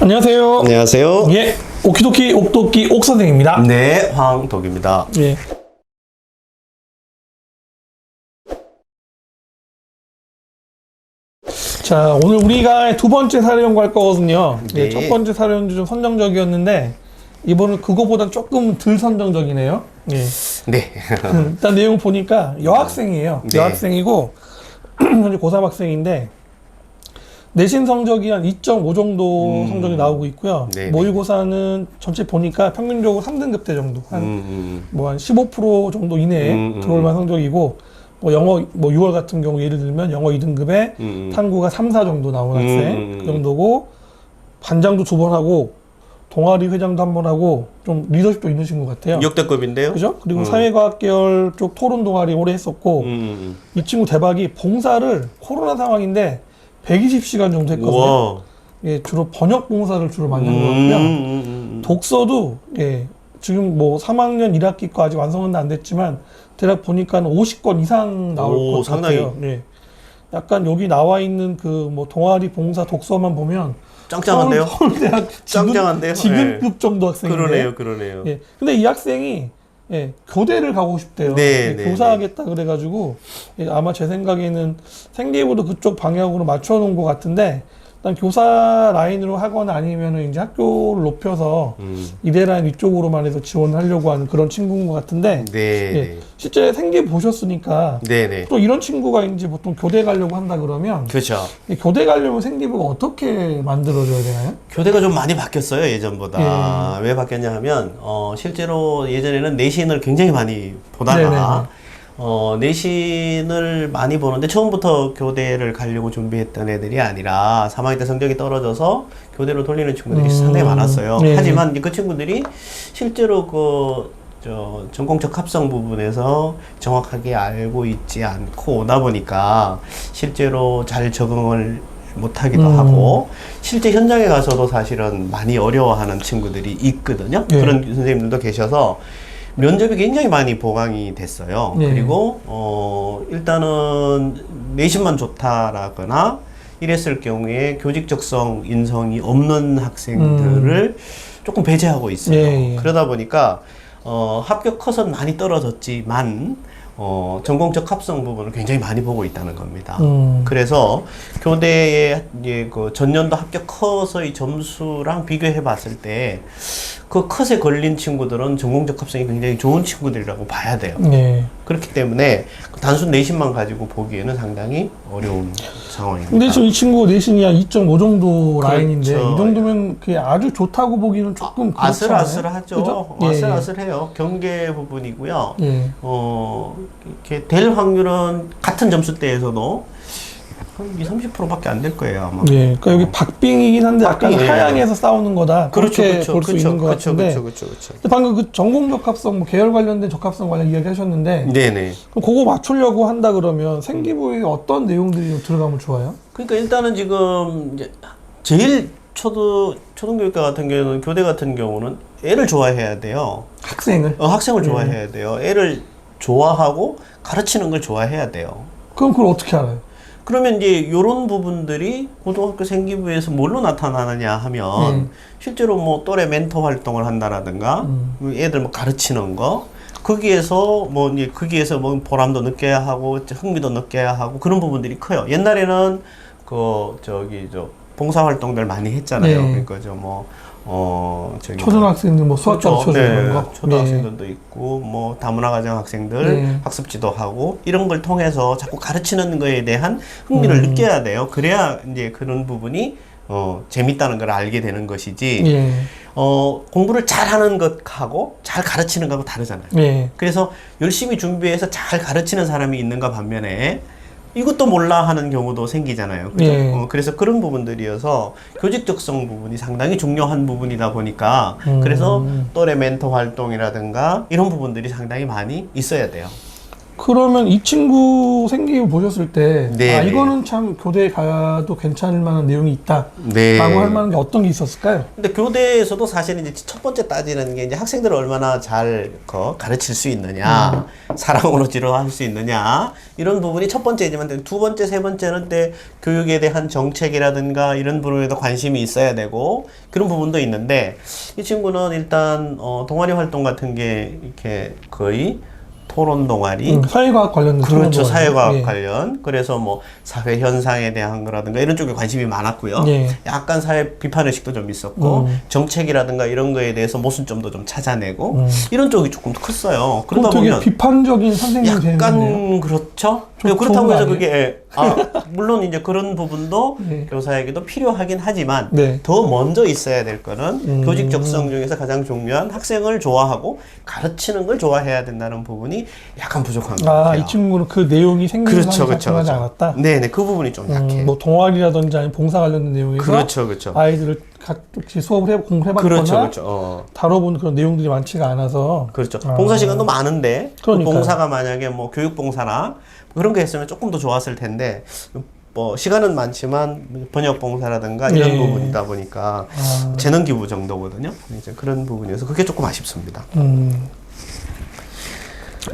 안녕하세요. 안녕하세요. 예, 오키도키 옥도끼 옥선생입니다. 네, 황덕입니다. 예. 자, 오늘 우리가 두 번째 사례 연구 할 거거든요. 예, 네. 첫 번째 사례 연구 좀 선정적이었는데 이번은 그거보다 조금 덜 선정적이네요. 예. 네. 음, 일단 내용 보니까 여학생이에요. 네. 여학생이고 현재 고3 학생인데 내신 성적이 한 2.5 정도 음. 성적이 나오고 있고요. 네네. 모의고사는 전체 보니까 평균적으로 3등급대 정도 한 음, 뭐한 15% 정도 이내에 음, 음. 들어올 만한 성적이고 뭐 영어 뭐 6월 같은 경우 예를 들면 영어 2등급에 음, 음. 탐구가 3, 4 정도 나온 음, 학생 음, 그 음. 정도고 반장도 두 번 하고 동아리 회장도 한 번 하고 좀 리더십도 있는 친구 같아요. 역대급인데요. 그죠? 그리고 음. 사회과학 계열 쪽 토론 동아리 오래 했었고 음, 음, 이 친구 대박이 봉사를 코로나 상황인데 120시간 정도 음. 했거든요. 우와. 예, 주로 번역 봉사를 주로 많이 한 음, 거고요. 음, 음. 독서도 예, 지금 뭐 3학년 1학기 거 아직 완성은 안 됐지만 대략 보니까 50권 이상 나올 오, 것 상당히. 같아요. 예. 약간 여기 나와 있는 그 뭐 동아리 봉사 독서만 보면 짱짱한데요? 서울, 서울대학 지금, 짱짱한데요? 지금급 정도 학생인데 그러네요, 그러네요. 예. 근데 이 학생이 예, 교대를 가고 싶대요. 네, 예, 네, 교사하겠다 그래가지고 예, 아마 제 생각에는 생계부도 그쪽 방향으로 맞춰놓은 것 같은데 일단 교사 라인으로 하거나 아니면은 이제 학교를 높여서 음. 이대 라인 이쪽으로만 해서 지원을 하려고 하는 그런 친구인 것 같은데 네, 예, 네. 실제 생계 보셨으니까 네, 네. 또 이런 친구가 이제 보통 교대 가려고 한다 그러면 그렇죠. 이 교대 가려면 생기부가 어떻게 만들어져야 되나요? 교대가 좀 많이 바뀌었어요 예전보다 왜 바뀌었냐 하면 어, 실제로 예전에는 내신을 굉장히 많이 보다가 네네네. 어, 내신을 많이 보는데 처음부터 교대를 가려고 준비했던 애들이 아니라 3학년 때 성적이 떨어져서 교대로 돌리는 친구들이 음, 상당히 많았어요. 네. 하지만 그 친구들이 실제로 그 저 전공적 합성 부분에서 정확하게 알고 있지 않고 오다 보니까 실제로 잘 적응을 못하기도 음. 하고 실제 현장에 가서도 사실은 많이 어려워하는 친구들이 있거든요. 네. 그런 선생님들도 계셔서 면접이 굉장히 많이 보강이 됐어요. 네. 그리고 어 일단은 내신만 좋다라거나 이랬을 경우에 교직 적성 인성이 없는 학생들을 조금 배제하고 있어요. 음. 예, 예. 그러다 보니까 어 합격 컷은 많이 떨어졌지만 어 전공적 합성 부분을 굉장히 많이 보고 있다는 겁니다. 음. 그래서 교대의 이제 그 전년도 합격 컷의 점수랑 비교해 봤을 때 그 컷에 걸린 친구들은 전공적 합성이 굉장히 좋은 친구들이라고 봐야 돼요. 네. 그렇기 때문에 그 단순 내신만 가지고 보기에는 상당히 어려운 상황입니다. 근데 지금 이 친구 내신이 한 2.5 정도 그렇죠. 라인인데 이 정도면 그게 아주 좋다고 보기는 조금 않아요? 아슬아슬하죠. 그죠? 예, 아슬아슬해요. 경계 부분이고요. 예. 어, 이렇게 될 확률은 같은 점수대에서도 한 20, 30%밖에 안 될 거예요, 아마. 예. 그러니까 여기 박빙이긴 한데 약간 박빙이에요. 하향해서 싸우는 거다. 그렇죠, 그렇게 그렇죠, 볼 수 그렇죠, 있는 것 그렇죠, 같은데. 그렇죠, 그렇죠, 그렇죠. 근데 방금 그 전공 적합성, 뭐 계열 관련된 적합성 관련 이야기 하셨는데 네네. 그럼 그거 맞추려고 한다 그러면 생기부에 어떤 내용들이 좀 들어가면 좋아요? 그러니까 일단은 지금 이제 제일 초등 초등교육과 같은 경우는 교대 같은 경우는 애를 좋아해야 돼요. 학생을. 어, 학생을 네. 좋아해야 돼요. 애를 좋아하고 가르치는 걸 좋아해야 돼요. 그럼 그걸 어떻게 알아요? 그러면 이제 이런 부분들이 고등학교 생기부에서 뭘로 나타나느냐 하면 음. 실제로 뭐 또래 멘토 활동을 한다라든가 음. 애들 뭐 가르치는 거 거기에서 뭐 이제 거기에서 뭐 보람도 느껴야 하고 흥미도 느껴야 하고 그런 부분들이 커요. 옛날에는 그 저기 저 봉사 활동들 많이 했잖아요. 네. 그러니까 저뭐 어 저기 초등학생들 뭐 수학 그렇죠. 가르쳐 주는 네, 거. 초등학생들도 있고 뭐 다문화 가정 학생들 네. 학습 지도 하고 이런 걸 통해서 자꾸 가르치는 거에 대한 흥미를 음. 느껴야 돼요. 그래야 이제 그런 부분이 어 재밌다는 걸 알게 되는 것이지. 예. 어 공부를 잘하는 것하고 잘 가르치는 것하고 다르잖아요. 예. 그래서 열심히 준비해서 잘 가르치는 사람이 있는가 반면에 이것도 몰라 하는 경우도 생기잖아요. 그죠? 예. 어, 그래서 그런 부분들이어서 교직 적성 부분이 상당히 중요한 부분이다 보니까 음. 그래서 또래 멘토 활동이라든가 이런 부분들이 상당히 많이 있어야 돼요. 그러면 이 친구 생기부 보셨을 때, 네, 아, 네. 이거는 참 교대 가도 괜찮을 만한 내용이 있다. 네. 라고 할 만한 게 어떤 게 있었을까요? 근데 교대에서도 사실 이제 첫 번째 따지는 게 이제 학생들을 얼마나 잘 거, 가르칠 수 있느냐, 사랑으로 지도할 수 있느냐 이런 부분이 첫 번째지만 두 번째, 세 번째는 때 교육에 대한 정책이라든가 이런 부분에도 관심이 있어야 되고 그런 부분도 있는데 이 친구는 일단 어, 동아리 활동 같은 게 이렇게 거의 토론 동아리, 음, 사회과학 관련 그렇죠. 토론도 사회과학 예. 관련. 그래서 뭐 사회 현상에 대한 거라든가 이런 쪽에 관심이 많았고요. 예. 약간 사회 비판 의식도 좀 있었고 음. 정책이라든가 이런 거에 대해서 모순점도 좀 찾아내고 음. 이런 쪽이 조금 컸어요. 그럼 그러다 보면 비판적인 선생님이. 약간 그렇죠. 좀 그렇다고 해서 아니에요? 그게 아, 물론 이제 그런 부분도 네. 교사에게도 필요하긴 하지만 네. 더 먼저 있어야 될 거는 음. 교직 적성 중에서 가장 중요한 학생을 좋아하고 가르치는 걸 좋아해야 된다는 부분이 약간 부족한 것 아, 같아요. 이 친구는 그 내용이 생기는 그렇죠, 그렇죠, 그렇죠. 않았다. 네 네, 그 부분이 좀 약해. 음, 뭐 동아리라든지 아니면 봉사 관련된 내용에서 그렇죠, 그렇죠. 아이들을 같이 수업을 해 공부를 해봤거나 그렇죠, 그렇죠. 어. 다뤄본 그런 내용들이 많지가 않아서 그렇죠. 아. 봉사 시간도 많은데 그 그러니까요. 봉사가 만약에 뭐 교육 봉사나 그런 거 했으면 조금 더 좋았을 텐데 뭐 시간은 많지만 번역 봉사라든가 이런 예. 부분이다 보니까 아, 재능 기부 정도거든요. 이제 그런 부분이어서 그게 조금 아쉽습니다. 음,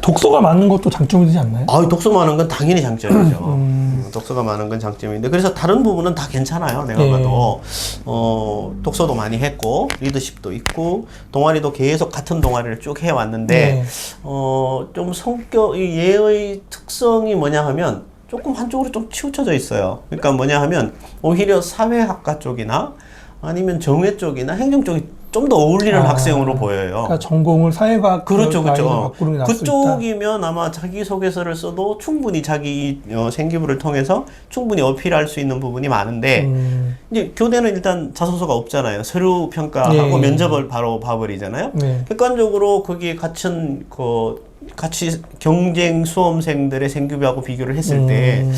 독서가 많은 것도 장점이 되지 않나요? 아, 독서 많은 건 당연히 장점이죠. 음. 음, 독서가 많은 건 장점인데 그래서 다른 부분은 다 괜찮아요. 내가 예. 봐도 어, 독서도 많이 했고 리더십도 있고 동아리도 계속 같은 동아리를 쭉 해왔는데 네. 어, 좀 성격, 이 얘의 특성이 뭐냐 하면 조금 한쪽으로 좀 치우쳐져 있어요. 그러니까 뭐냐 하면 오히려 사회학과 쪽이나 아니면 정회 쪽이나 행정 쪽이 좀 더 어울리는 아, 학생으로 보여요. 그러니까 전공을 사회과학 그렇죠, 라인으로 그렇죠. 있다. 그쪽이면 아마 자기 소개서를 써도 충분히 자기 어, 생기부를 통해서 충분히 어필할 수 있는 부분이 많은데 음, 이제 교대는 일단 자소서가 없잖아요. 서류 평가하고 예. 면접을 바로 봐버리잖아요. 네. 객관적으로 거기에 갇힌 그 같이 경쟁 수험생들의 생규비하고 비교를 했을 때 음,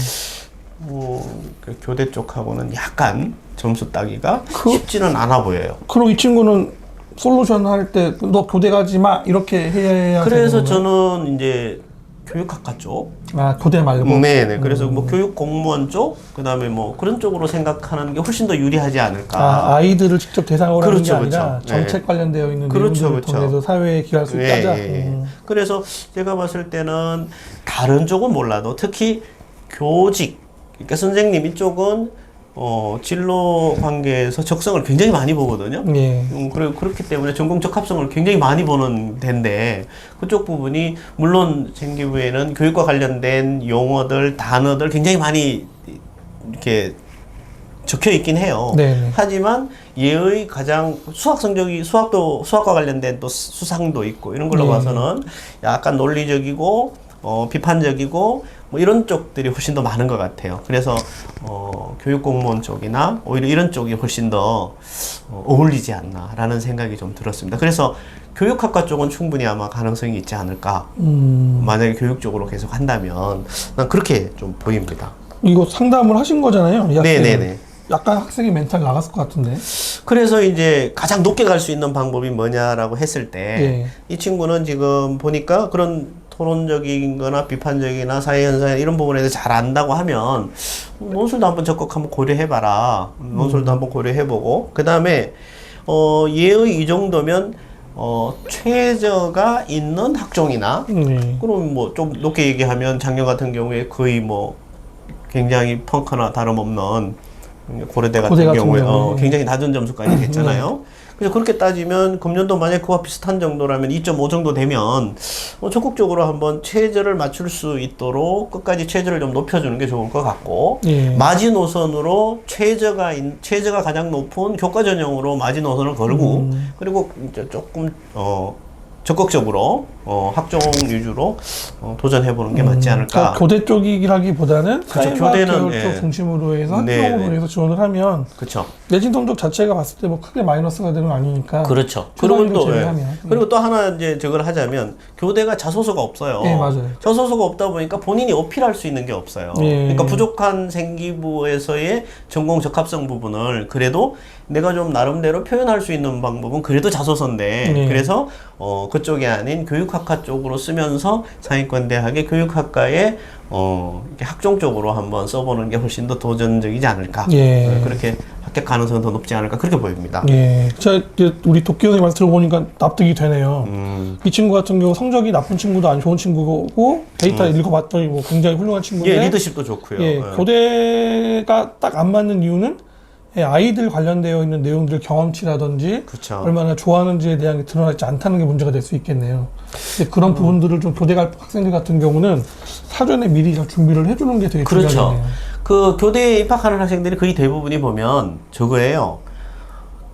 어, 그 교대 쪽하고는 약간 점수 따기가 그- 쉽지는 않아 보여요. 그리고 이 친구는 솔루션 할 때 너 교대 가지 마 이렇게 해야 그래서 되는? 저는 이제 교육학과 쪽, 아 교대 말고 네 네. 그래서 음. 뭐 교육 공무원 쪽, 그다음에 뭐 그런 쪽으로 생각하는 게 훨씬 더 유리하지 않을까. 아, 아이들을 직접 대상으로 하는 게 그렇죠, 아니라 그렇죠. 정책 네. 관련되어 있는 그렇죠, 내용들을 그렇죠. 통해서 사회에 기여할 수 예, 있다. 예, 예. 음. 그래서 제가 봤을 때는 다른 쪽은 몰라도 특히 교직, 그러니까 선생님 이쪽은 어, 진로 관계에서 적성을 굉장히 많이 보거든요. 예. 음, 그리고 그렇기 때문에 전공 적 합성을 굉장히 많이 보는 데인데 그쪽 부분이 물론 생기부에는 교육과 관련된 용어들, 단어들 굉장히 많이 이렇게 적혀 있긴 해요. 네. 하지만 얘의 가장 수학 성적이 수학도 수학과 관련된 또 수- 수상도 있고 이런 걸로 네. 봐서는 약간 논리적이고 어, 비판적이고 뭐 이런 쪽들이 훨씬 더 많은 것 같아요. 그래서 어, 교육 공무원 쪽이나 오히려 이런 쪽이 훨씬 더 어, 어울리지 않나라는 생각이 좀 들었습니다. 그래서 교육학과 쪽은 충분히 아마 가능성이 있지 않을까. 음, 만약에 교육 쪽으로 계속 한다면 난 그렇게 좀 보입니다. 이거 상담을 하신 거잖아요. 네네네. 약간 학생의 멘탈 나갔을 것 같은데. 그래서 이제 가장 높게 갈 수 있는 방법이 뭐냐라고 했을 때이 예. 친구는 지금 보니까 그런 토론적인 거나 비판적이나 사회 현상 이런 부분에 대해서 잘 안다고 하면 논술도 한번 적극 한번 고려해봐라. 논술도 한번 고려해보고 그 다음에 어 얘의 이 정도면 어 최저가 있는 학종이나 네. 그럼 뭐 좀 높게 얘기하면 작년 같은 경우에 거의 뭐 굉장히 펑크나 다름없는 고려대 같은, 고대 같은 경우에 어, 경우에. 굉장히 낮은 점수까지 됐잖아요. 그래서 그렇게 따지면 금년도 만약 그와 비슷한 정도라면 2.5 정도 되면 어, 적극적으로 한번 최저를 맞출 수 있도록 끝까지 최저를 좀 높여주는 게 좋을 것 같고 예. 마지노선으로 최저가 인, 최저가 가장 높은 교과 전형으로 마지노선을 걸고 음. 그리고 이제 조금 어 적극적으로 어 학종 위주로 어, 도전해 보는 게 맞지 않을까. 그러니까 교대 쪽이라기보다는. 사회과학 교대는, 계열 쪽 예. 중심으로 해서 네, 학종으로 네. 해서 지원을 하면 그렇죠. 내진 성적 자체가 봤을 때 뭐 크게 마이너스가 되는 건 아니니까. 그렇죠. 그리고 또 예. 그리고 또 하나 이제 저걸 하자면 교대가 자소서가 없어요. 네, 맞아요. 자소서가 없다 보니까 본인이 어필할 수 있는 게 없어요. 예. 그러니까 부족한 생기부에서의 전공 적합성 부분을 그래도 내가 좀 나름대로 표현할 수 있는 방법은 그래도 자소서인데 네. 그래서 어 그쪽이 아닌 교육 교육학과 쪽으로 쓰면서 상위권 대학의 교육학과에 어, 학종 쪽으로 한번 써보는 게 훨씬 더 도전적이지 않을까. 예. 어, 그렇게 합격 가능성은 더 높지 않을까 그렇게 보입니다. 예. 제가 우리 도끼 선생님 말씀 들어보니까 납득이 되네요. 음, 이 친구 같은 경우 성적이 나쁜 친구도 아니 좋은 친구고 데이터 읽어봤더니 뭐 굉장히 훌륭한 친구인데 예, 리더십도 좋고요. 예, 예. 교대가 딱 안 맞는 이유는 예, 아이들 관련되어 있는 내용들 경험치라든지 그렇죠. 얼마나 좋아하는지에 대한 게 드러나지 않다는 게 문제가 될 수 있겠네요. 그런 음. 부분들을 좀 교대 갈 학생들 같은 경우는 사전에 미리 잘 준비를 해주는 게 되게 그렇죠. 중요하네요. 그 교대에 입학하는 학생들이 거의 대부분이 보면 저거예요.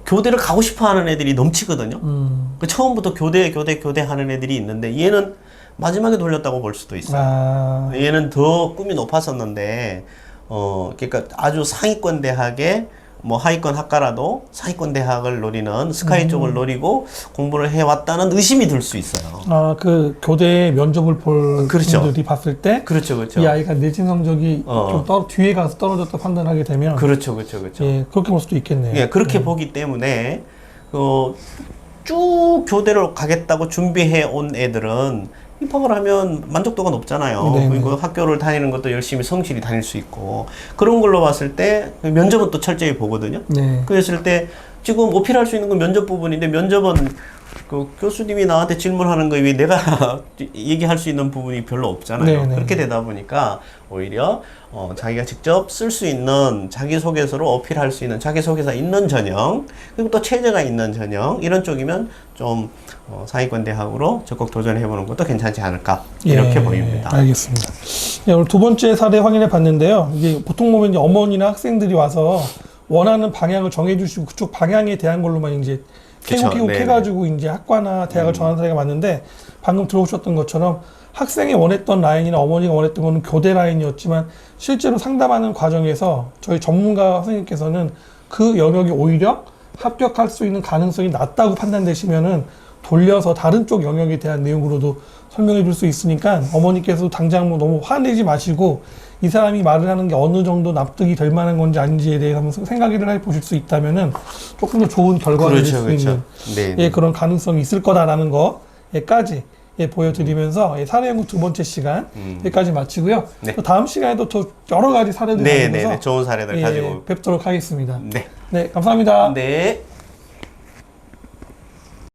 교대를 가고 싶어 하는 애들이 넘치거든요. 음, 그 처음부터 교대, 교대, 교대 하는 애들이 있는데 얘는 마지막에 돌렸다고 볼 수도 있어요. 아, 얘는 더 꿈이 높았었는데, 어, 그러니까 아주 상위권 대학에 뭐 하위권 학과라도 상위권 대학을 노리는 스카이 음. 쪽을 노리고 공부를 해왔다는 의심이 들 수 있어요. 아, 그 교대 면접을 볼 그렇죠. 분들이 봤을 때 그렇죠, 그렇죠. 이 아이가 내신 성적이 어. 좀 떨어, 뒤에 가서 떨어졌다 판단하게 되면 그렇죠, 그렇죠, 그렇죠. 예, 그렇게 볼 수도 있겠네요. 예, 그렇게 보기 때문에 어, 쭉 교대로 가겠다고 준비해 온 애들은 입학을 하면 만족도가 높잖아요. 네네. 그리고 학교를 다니는 것도 열심히 성실히 다닐 수 있고 그런 걸로 봤을 때 면접은 또 철저히 보거든요. 네. 그랬을 때 지금 어필할 수 있는 건 면접 부분인데 면접은 그 교수님이 나한테 질문하는 거에 왜 내가 얘기할 수 있는 부분이 별로 없잖아요. 네네. 그렇게 되다 보니까 오히려 어, 자기가 직접 쓸 수 있는 자기소개서로 어필할 수 있는 자기소개서 있는 전형 그리고 또 체제가 있는 전형 이런 쪽이면 좀 어, 상위권 대학으로 적극 도전해보는 것도 괜찮지 않을까 이렇게 예, 보입니다. 알겠습니다. 예, 오늘 두 번째 사례 확인해 봤는데요. 이게 보통 보면 이제 어머니나 학생들이 와서 원하는 방향을 정해주시고 그쪽 방향에 대한 걸로만 이제 캐고 네네. 음. 캐가지고 이제 학과나 대학을 정하는 사례가 많은데 방금 들어오셨던 것처럼 학생이 원했던 라인이나 어머니가 원했던 거는 교대 라인이었지만 실제로 상담하는 과정에서 저희 전문가 선생님께서는 그 영역이 오히려 합격할 수 있는 가능성이 낮다고 판단되시면은 돌려서 다른 쪽 영역에 대한 내용으로도 설명해 줄 수 있으니까 어머니께서 당장 뭐 너무 화내지 마시고 이 사람이 말을 하는 게 어느 정도 납득이 될 만한 건지 아닌지에 대해서 한번 생각을 해 보실 수 있다면은 조금 더 좋은 결과를 낼수 그렇죠, 있는 그렇죠. 네. 예, 그런 가능성이 있을 거다라는 거까지 예, 보여드리면서 예, 사례 연구 두 번째 시간 음. 여기까지 마치고요. 네. 또 다음 시간에도 더 여러 가지 사례들 네, 네, 가지고서 네. 좋은 사례들 예, 가지고 뵙도록 하겠습니다. 네. 네, 감사합니다. 네.